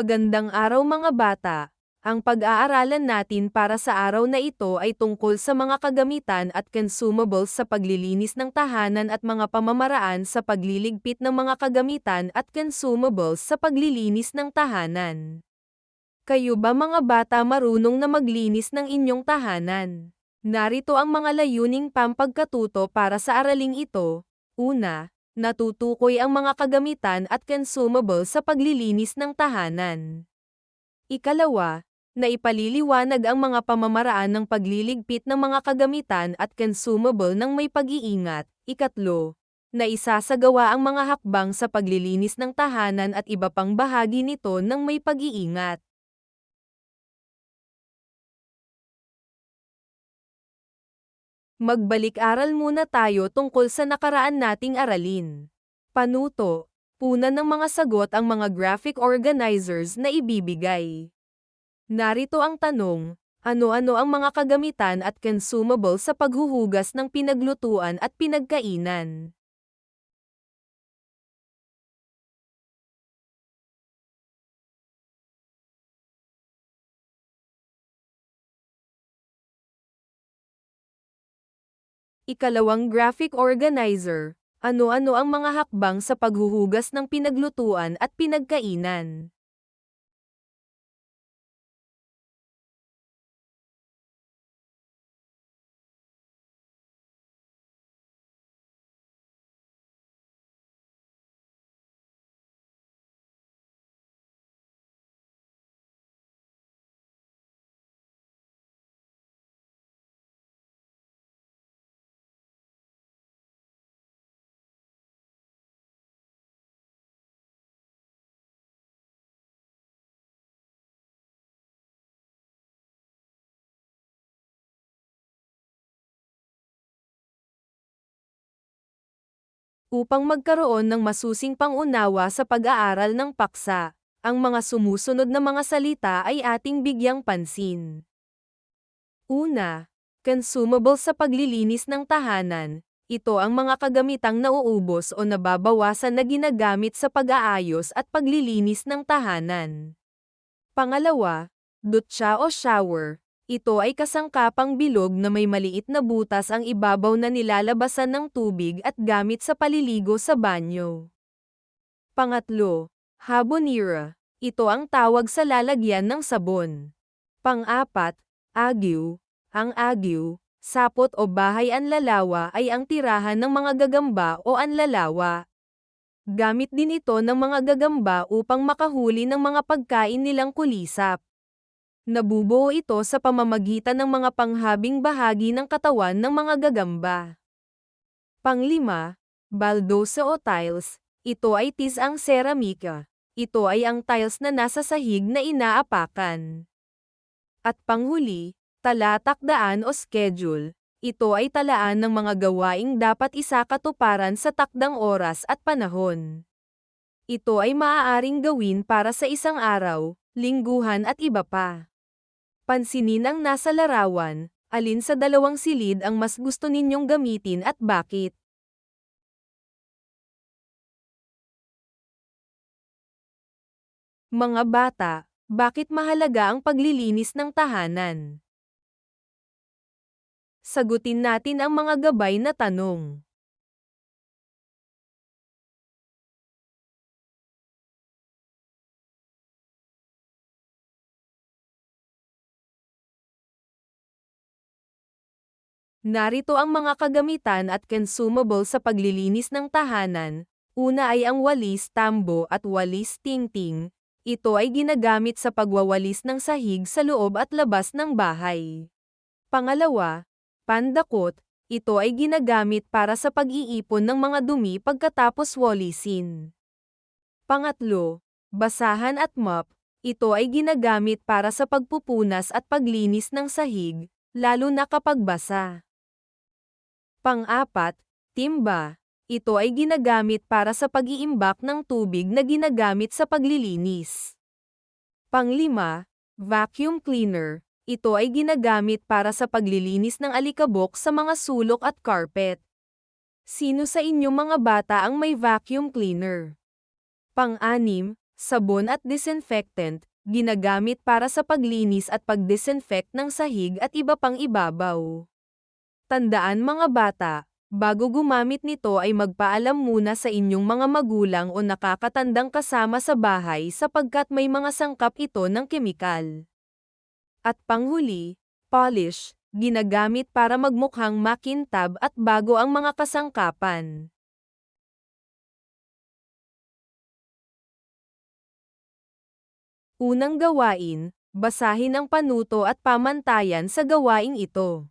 Magandang araw mga bata. Ang pag-aaralan natin para sa araw na ito ay tungkol sa mga kagamitan at consumables sa paglilinis ng tahanan at mga pamamaraan sa pagliligpit ng mga kagamitan at consumables sa paglilinis ng tahanan. Kayo ba mga bata marunong na maglinis ng inyong tahanan? Narito ang mga layuning pampagkatuto para sa araling ito. Una, natutukoy ang mga kagamitan at consumables sa paglilinis ng tahanan. Ikalawa, na ipaliliwanag ang mga pamamaraan ng pagliligpit ng mga kagamitan at consumable ng may pag-iingat. Ikatlo, na isasagawa ang mga hakbang sa paglilinis ng tahanan at iba pang bahagi nito ng may pag-iingat. Magbalik-aral muna tayo tungkol sa nakaraan nating aralin. Panuto, punan ng mga sagot ang mga graphic organizers na ibibigay. Narito ang tanong, ano-ano ang mga kagamitan at consumable sa paghuhugas ng pinaglutuan at pinagkainan? Ikalawang graphic organizer, ano-ano ang mga hakbang sa paghuhugas ng pinaglutuan at pinagkainan? Upang magkaroon ng masusing pangunawa sa pag-aaral ng paksa, ang mga sumusunod na mga salita ay ating bigyang pansin. Una, consumable sa paglilinis ng tahanan. Ito ang mga kagamitang nauubos o nababawasan na ginagamit sa pag-aayos at paglilinis ng tahanan. Pangalawa, dutya o shower. Ito ay kasangkapang bilog na may maliit na butas ang ibabaw na nilalabasan ng tubig at gamit sa paliligo sa banyo. Pangatlo, habonira. Ito ang tawag sa lalagyan ng sabon. Pang-apat, agyo. Ang agyo, sapot o bahay anlalawa ay ang tirahan ng mga gagamba o anlalawa. Gamit din ito ng mga gagamba upang makahuli ng mga pagkain nilang kulisap. Nabubuo ito sa pamamagitan ng mga panghabing bahagi ng katawan ng mga gagamba. Panglima, baldosa o tiles. Ito ay tisang seramika. Ito ay ang tiles na nasa sahig na inaapakan. At panghuli, talatakdaan o schedule. Ito ay talaan ng mga gawaing dapat isakatuparan sa takdang oras at panahon. Ito ay maaaring gawin para sa isang araw, lingguhan at iba pa. Pansinin ang nasa larawan, alin sa dalawang silid ang mas gusto ninyong gamitin at bakit. Mga bata, bakit mahalaga ang paglilinis ng tahanan? Sagutin natin ang mga gabay na tanong. Narito ang mga kagamitan at consumable sa paglilinis ng tahanan. Una ay ang walis tambo at walis tingting. Ito ay ginagamit sa pagwawalis ng sahig sa loob at labas ng bahay. Pangalawa, pandakot. Ito ay ginagamit para sa pag-iipon ng mga dumi pagkatapos walisin. Pangatlo, basahan at mop. Ito ay ginagamit para sa pagpupunas at paglinis ng sahig, lalo na kapag basa. Pang-apat, timba. Ito ay ginagamit para sa pag-iimbak ng tubig na ginagamit sa paglilinis. Panglima, vacuum cleaner. Ito ay ginagamit para sa paglilinis ng alikabok sa mga sulok at carpet. Sino sa inyong mga bata ang may vacuum cleaner? Pang-anim, sabon at disinfectant, ginagamit para sa paglinis at pagdisinfect ng sahig at iba pang ibabaw. Tandaan mga bata, bago gumamit nito ay magpaalam muna sa inyong mga magulang o nakakatandang kasama sa bahay sapagkat may mga sangkap ito ng kemikal. At panghuli, polish, ginagamit para magmukhang makintab at bago ang mga kasangkapan. Unang gawain, basahin ang panuto at pamantayan sa gawaing ito.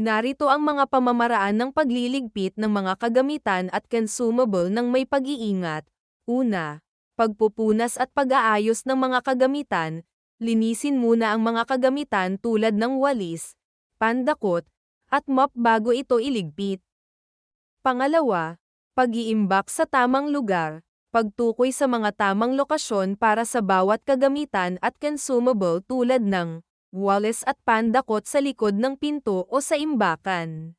Narito ang mga pamamaraan ng pagliligpit ng mga kagamitan at consumable ng may pag-iingat. Una, pagpupunas at pag-aayos ng mga kagamitan, linisin muna ang mga kagamitan tulad ng walis, pandakot, at mop bago ito iligpit. Pangalawa, pag-iimbak sa tamang lugar, pagtukoy sa mga tamang lokasyon para sa bawat kagamitan at consumable tulad ng Wallace at pandakot sa likod ng pinto o sa imbakan.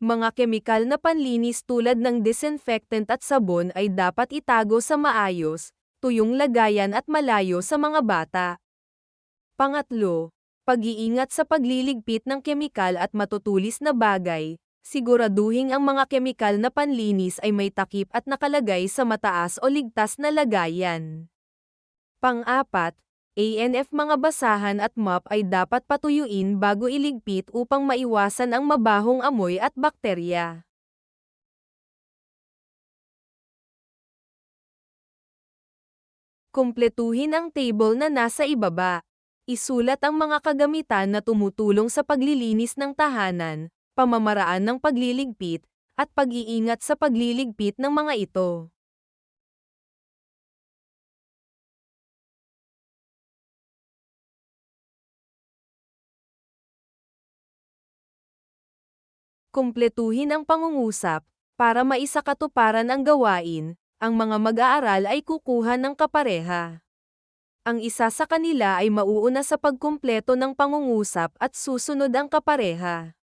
Mga kemikal na panlinis tulad ng disinfectant at sabon ay dapat itago sa maayos, tuyong lagayan at malayo sa mga bata. Pangatlo, pag-iingat sa pagliligpit ng kemikal at matutulis na bagay, siguraduhin ang mga kemikal na panlinis ay may takip at nakalagay sa mataas o ligtas na lagayan. Pang-apat, ANF mga basahan at mop ay dapat patuyuin bago iligpit upang maiwasan ang mabahong amoy at bakterya. Kumpletuhin ang table na nasa ibaba. Isulat ang mga kagamitan na tumutulong sa paglilinis ng tahanan, pamamaraan ng pagliligpit, at pag-iingat sa pagliligpit ng mga ito. Kumpletuhin ang pangungusap, para maisakatuparan ang gawain, ang mga mag-aaral ay kukuha ng kapareha. Ang isa sa kanila ay mauuna sa pagkumpleto ng pangungusap at susunod ang kapareha.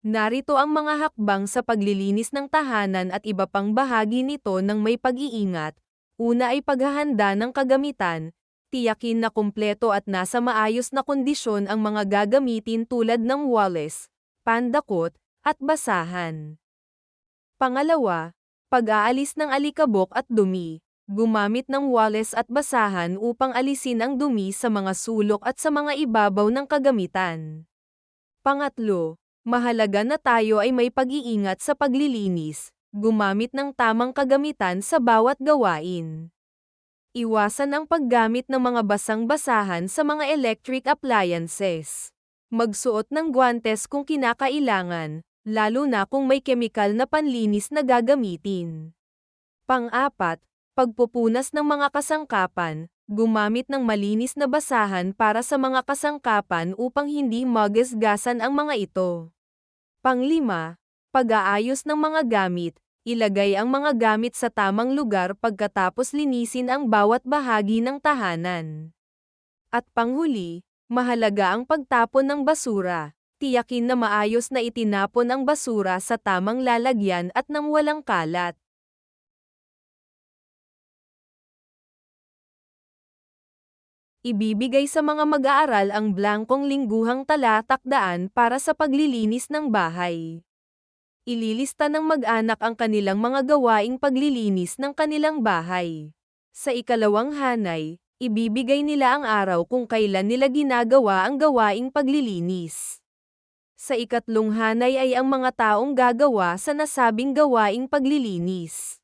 Narito ang mga hakbang sa paglilinis ng tahanan at iba pang bahagi nito ng may pag-iingat. Una ay paghahanda ng kagamitan, tiyakin na kumpleto at nasa maayos na kondisyon ang mga gagamitin tulad ng walis, pandakot, at basahan. Pangalawa, pag-aalis ng alikabok at dumi. Gumamit ng walis at basahan upang alisin ang dumi sa mga sulok at sa mga ibabaw ng kagamitan. Pangatlo, Mahalaga na tayo ay may pag-iingat sa paglilinis, gumamit ng tamang kagamitan sa bawat gawain. Iwasan ang paggamit ng mga basang-basahan sa mga electric appliances. Magsuot ng guantes kung kinakailangan, lalo na kung may kemikal na panlinis na gagamitin. Pang-apat, pagpupunas ng mga kasangkapan, gumamit ng malinis na basahan para sa mga kasangkapan upang hindi magasgasan ang mga ito. Panglima, pag-aayos ng mga gamit, ilagay ang mga gamit sa tamang lugar pagkatapos linisin ang bawat bahagi ng tahanan. At panghuli, mahalaga ang pagtapon ng basura. Tiyakin na maayos na itinapon ang basura sa tamang lalagyan at nang walang kalat. Ibibigay sa mga mag-aaral ang blankong lingguhang talatakdaan para sa paglilinis ng bahay. Ililista ng mag-anak ang kanilang mga gawaing paglilinis ng kanilang bahay. Sa ikalawang hanay, ibibigay nila ang araw kung kailan nila ginagawa ang gawaing paglilinis. Sa ikatlong hanay ay ang mga taong gagawa sa nasabing gawaing paglilinis.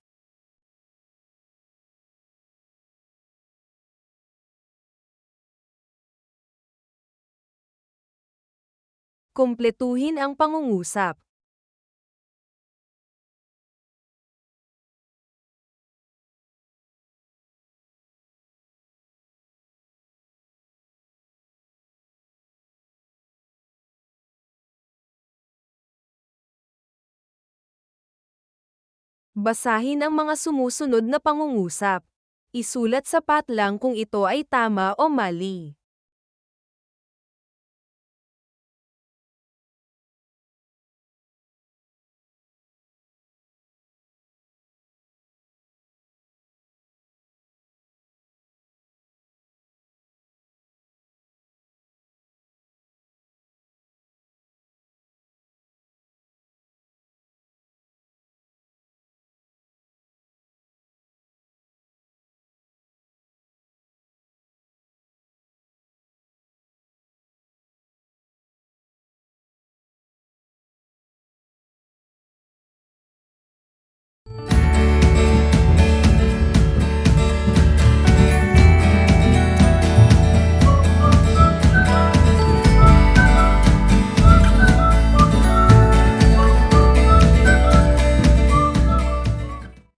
Kumpletuhin ang pangungusap. Basahin ang mga sumusunod na pangungusap. Isulat sa patlang kung ito ay tama o mali.